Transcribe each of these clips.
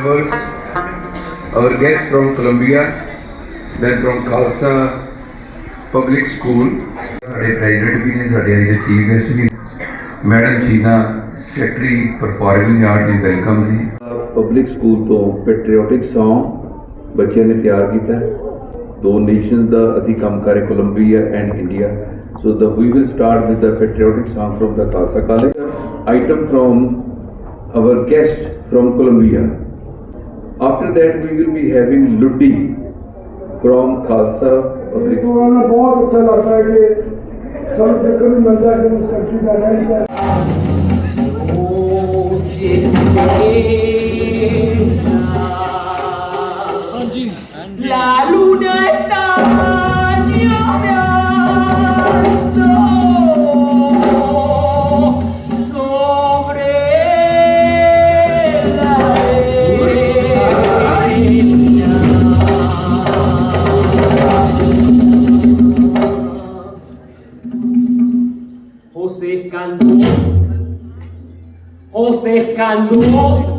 members, our guests from Columbia, then from Khalsa Public School. ਸਾਡੇ president ਵੀ ਨੇ ਸਾਡੇ ਅੱਜ ਦੇ ਚੀਫ ਗੈਸਟ ਵੀ madam Cheena secretary performing art ਦੀ ਵੈਲਕਮ ਜੀ ਪਬਲਿਕ ਸਕੂਲ ਤੋਂ ਪੈਟਰੀਓਟਿਕ Song ਬੱਚਿਆਂ ਨੇ ਤਿਆਰ ਕੀਤਾ ਹੈ। ਦੋ ਨੇਸ਼ਨਸ ਦਾ ਅਸੀਂ ਕੰਮ ਕਰ ਰਹੇ Colombia and India so the we will start with the patriotic song from the Khalsa College item from our guest from Colombia after that we will be having Luddi from Khalsa Public तो हमें बहुत अच्छा लगता है कि सब देखने को मिलता है कि उस कंट्री का रहन सहन se calmó. O se calmó.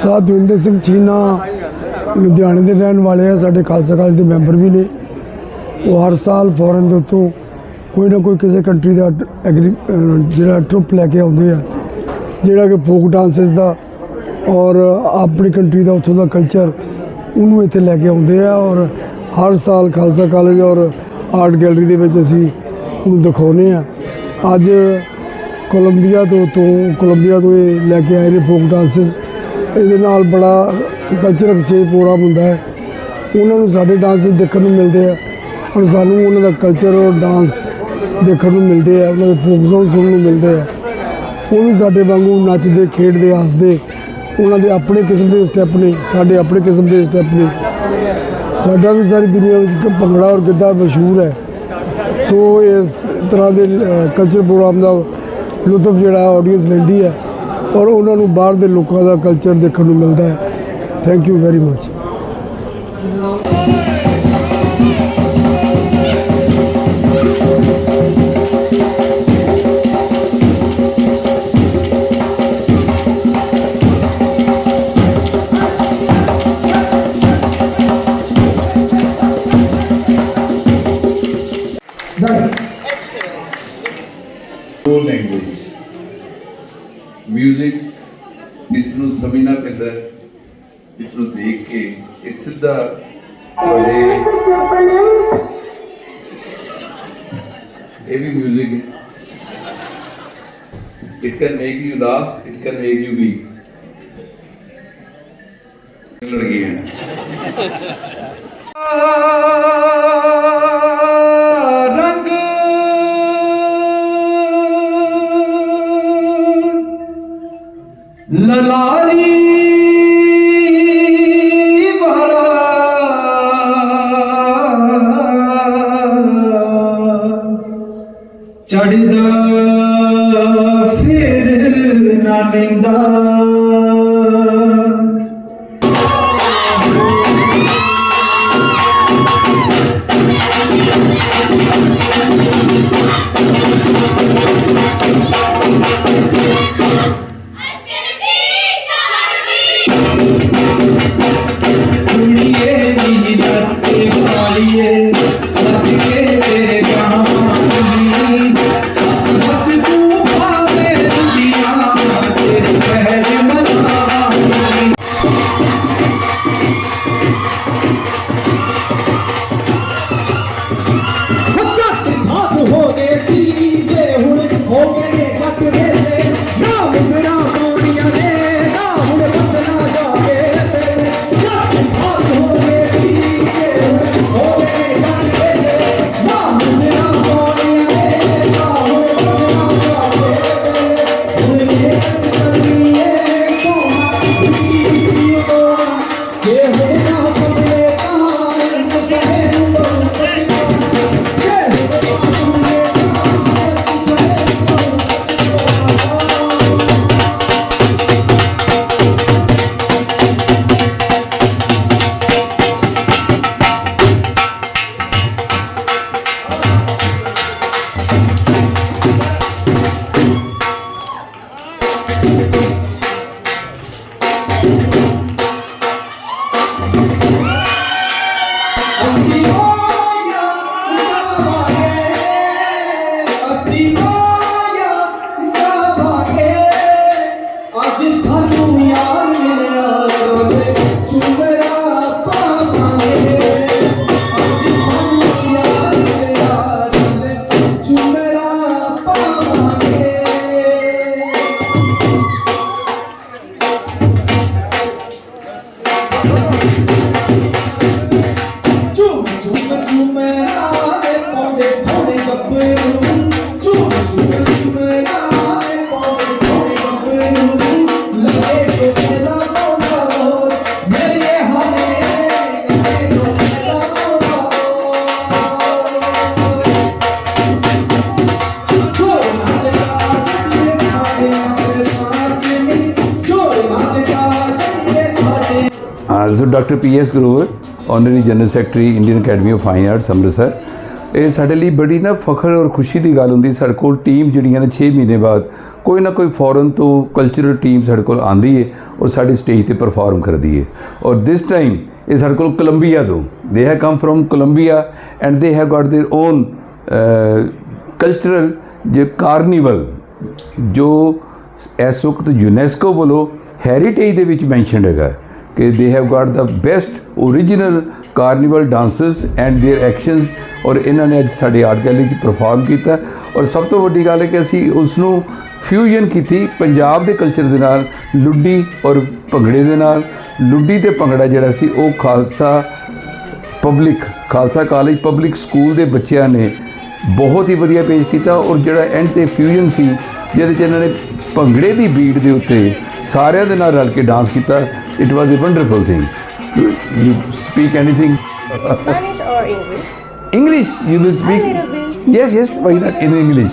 ਸਾਧਵਿੰਦਰ Singh ਚੀਨਾ ਲੁਧਿਆਣੇ ਦੇ ਰਹਿਣ ਵਾਲੇ ਆ, ਸਾਡੇ ਖਾਲਸਾ ਕਾਲਜ ਦੇ ਮੈਂਬਰ ਵੀ ਨੇ। ਉਹ ਹਰ ਸਾਲ ਫੋਰਨ ਦੇ ਉੱਤੋਂ ਕੋਈ ਨਾ ਕੋਈ ਕਿਸੇ ਕੰਟਰੀ ਦਾ ਐਗਰੀ ਜਿਹੜਾ ਟਰੁੱਪ ਲੈ ਕੇ ਆਉਂਦੇ ਆ। ਜਿਹੜਾ ਕਿ ਫੋਕ ਡਾਂਸਸ ਦਾ ਔਰ ਆਪਣੀ ਕੰਟਰੀ ਦਾ ਉੱਥੋਂ ਦਾ ਕਲਚਰ ਉਹਨੂੰ ਇੱਥੇ ਲੈ ਕੇ ਆਉਂਦੇ ਆ ਔਰ ਹਰ ਸਾਲ ਖਾਲਸਾ ਕਾਲਜ ਔਰ ਆਰਟ ਗੈਲਰੀ ਦੇ ਵਿੱਚ ਅਸੀਂ ਉਹਨੂੰ ਦਿਖਾਉਂਦੇ ਆ। ਅੱਜ ਕੋਲੰਬੀਆ ਤੋਂ ਤੋਂ ਕੋਲੰਬੀਆ ਤੋਂ ਲੈ ਕੇ ਆਏ ਨੇ ਫੋਕ ਡਾਂਸਸ ਇਹਦੇ ਨਾਲ ਬੜਾ ਕਲਚਰ ਐਕਸਚੇਂਜ ਪ੍ਰੋਗਰਾਮ ਹੁੰਦਾ ਹੈ। ਉਹਨਾਂ ਨੂੰ ਸਾਡੇ ਡਾਂਸ ਦੇਖਣ ਨੂੰ ਮਿਲਦੇ ਆ ਔਰ ਸਾਨੂੰ ਉਹਨਾਂ ਦਾ ਕਲਚਰ ਔਰ ਡਾਂਸ ਦੇਖਣ ਨੂੰ ਮਿਲਦੇ ਆ, ਉਹਨਾਂ ਦੇ ਫੋਕ Song ਸੁਣਨ ਨੂੰ ਮਿਲਦੇ ਆ। ਉਹ ਵੀ ਸਾਡੇ ਵਾਂਗੂ ਨੱਚਦੇ, ਖੇਡਦੇ, ਹੱਸਦੇ। ਉਹਨਾਂ ਦੇ ਆਪਣੇ ਕਿਸਮ ਦੇ ਸਟੈਪ ਨੇ, ਸਾਡੇ ਆਪਣੇ ਕਿਸਮ ਦੇ ਸਟੈਪ ਨੇ। ਸਾਡਾ ਵੀ ਸਾਰੀ ਦੁਨੀਆ ਵਿੱਚ ਭੰਗੜਾ ਔਰ ਗਿੱਧਾ ਮਸ਼ਹੂਰ ਹੈ। ਸੋ ਇਸ ਤਰ੍ਹਾਂ ਦੇ ਕਲਚਰ ਪ੍ਰੋਗਰਾਮ ਦਾ ਲੁਤਫ ਜਿਹੜਾ ਆਡੀਅנס ਲੈਂਦੀ ਹੈ। ਔਰ ਉਹਨਾਂ ਨੂੰ ਬਾਹਰ ਦੇ ਲੋਕਾਂ ਦਾ ਕਲਚਰ ਦੇਖਣ ਨੂੰ ਮਿਲਦਾ ਹੈ। Thank you very much language. Music ਇਸ ਨੂੰ ਸਮਝਣਾ ਪੈਂਦਾ ਹੈ। ਇਸ ਨੂੰ ਦੇਖ ਕੇ ਇਹ ਸਿੱਧਾ ਤੁਹਾਡੇ ਇਹ ਵੀ ਮਿਊਜ਼ਿਕ ਹੈ। It can make you laugh it can make you weak ਲੜਕੀ ਹੈ ਚੜਦਾ ਫਿਰ ਨਾ ਲੈਂਦਾ ਕੁੜੀਏ doctor P S Grover honorary general secretary Indian Academy of Fine Arts Amritsar ਇਹ ਸਾਡੇ ਲਈ ਬੜੀ ਨਾ ਫਖਰ ਔਰ ਖੁਸ਼ੀ ਦੀ ਗੱਲ ਹੁੰਦੀ ਸਾਡੇ ਕੋਲ ਟੀਮ ਜਿਹੜੀਆਂ ਨੇ 6 ਮਹੀਨੇ ਬਾਅਦ ਕੋਈ ਨਾ ਕੋਈ ਫੋਰਨ ਤੋਂ ਕਲਚਰਲ ਟੀਮ ਸਾਡੇ ਕੋਲ ਆਂਦੀ ਹੈ ਔਰ ਸਾਡੀ ਸਟੇਜ ਤੇ ਪਰਫਾਰਮ ਕਰਦੀ ਹੈ ਔਰ ਦਿਸ ਟਾਈਮ ਇਹ ਸਾਡੇ ਕੋਲ ਕੋਲੰਬੀਆ ਤੋਂ they have come from Colombia and they have got their own cultural ਜੇ ਕਾਰਨੀਵਲ ਜੋ ਇਸ ਵਕਤ ਯੂਨੈਸਕੋ ਵੱਲੋਂ ਹੈਰੀਟੇਜ ਦੇ ਵਿੱਚ ਮੈਂਸ਼ਨਡ ਹੈਗਾ ਕਿ they have got the best original carnival dances and their actions ਔਰ ਇਹਨਾਂ ਨੇ ਅੱਜ ਸਾਡੇ ਆਰਟ ਗੈਲਰੀ 'ਚ ਪਰਫਾਰਮ ਕੀਤਾ। ਔਰ ਸਭ ਤੋਂ ਵੱਡੀ ਗੱਲ ਹੈ ਕਿ ਅਸੀਂ ਉਸ ਨੂੰ ਫਿਊਜ਼ਨ ਕੀਤੀ ਪੰਜਾਬ ਦੇ ਕਲਚਰ ਦੇ ਨਾਲ, ਲੁੱਡੀ ਔਰ ਭੰਗੜੇ ਦੇ ਨਾਲ। ਲੁੱਡੀ ਤੇ ਭੰਗੜਾ ਜਿਹੜਾ ਸੀ ਉਹ Khalsa public Khalsa college public school ਦੇ ਬੱਚਿਆਂ ਨੇ ਬਹੁਤ ਹੀ ਵਧੀਆ ਪੇਸ਼ ਕੀਤਾ ਔਰ ਜਿਹੜਾ ਐਂਡ ਤੇ ਫਿਊਜ਼ਨ ਸੀ, ਜਿਹਦੇ ਚ ਇਹਨਾਂ ਨੇ ਭੰਗੜੇ ਦੀ ਬੀਟ ਦੇ ਉੱਤੇ ਸਾਰਿਆਂ ਦੇ ਨਾਲ ਰਲ ਕੇ ਡਾਂਸ ਕੀਤਾ। It was a wonderful thing. You speak anything? Spanish or English? English, you will speak. Yes, yes, why not in English?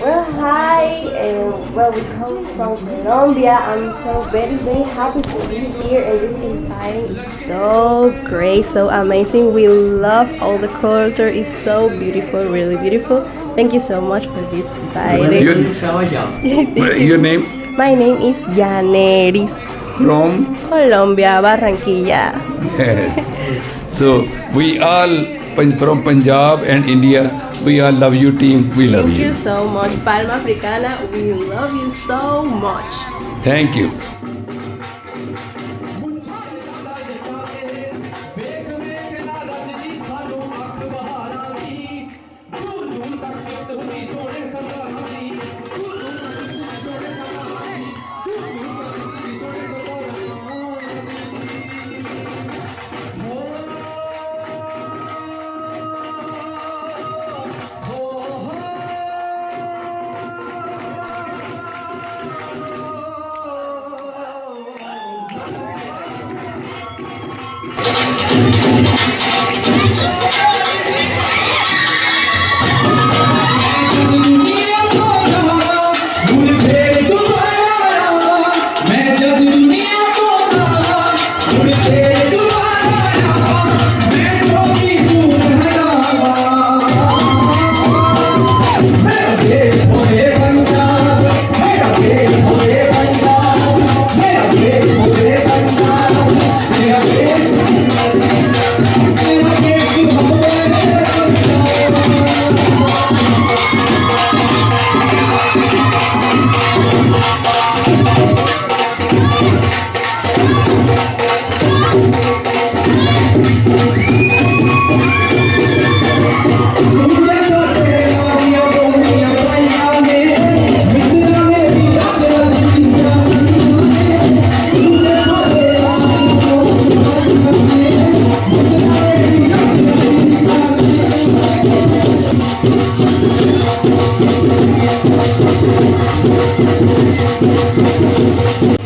Well, hi. Uh, well, we come from Colombia. I'm so very, very happy to be here, and this inviting is so great, so amazing. We love all the culture. It's so beautiful, really beautiful. Thank you so much for this time. Your, your name? My name is Janeris from Colombia, Barranquilla. so we all from Punjab and India. We all love you, team. We love you. Thank you so much, Palma Africana. We love you so much. Thank you. スペーススペーススペーススペーススペーススペーススペース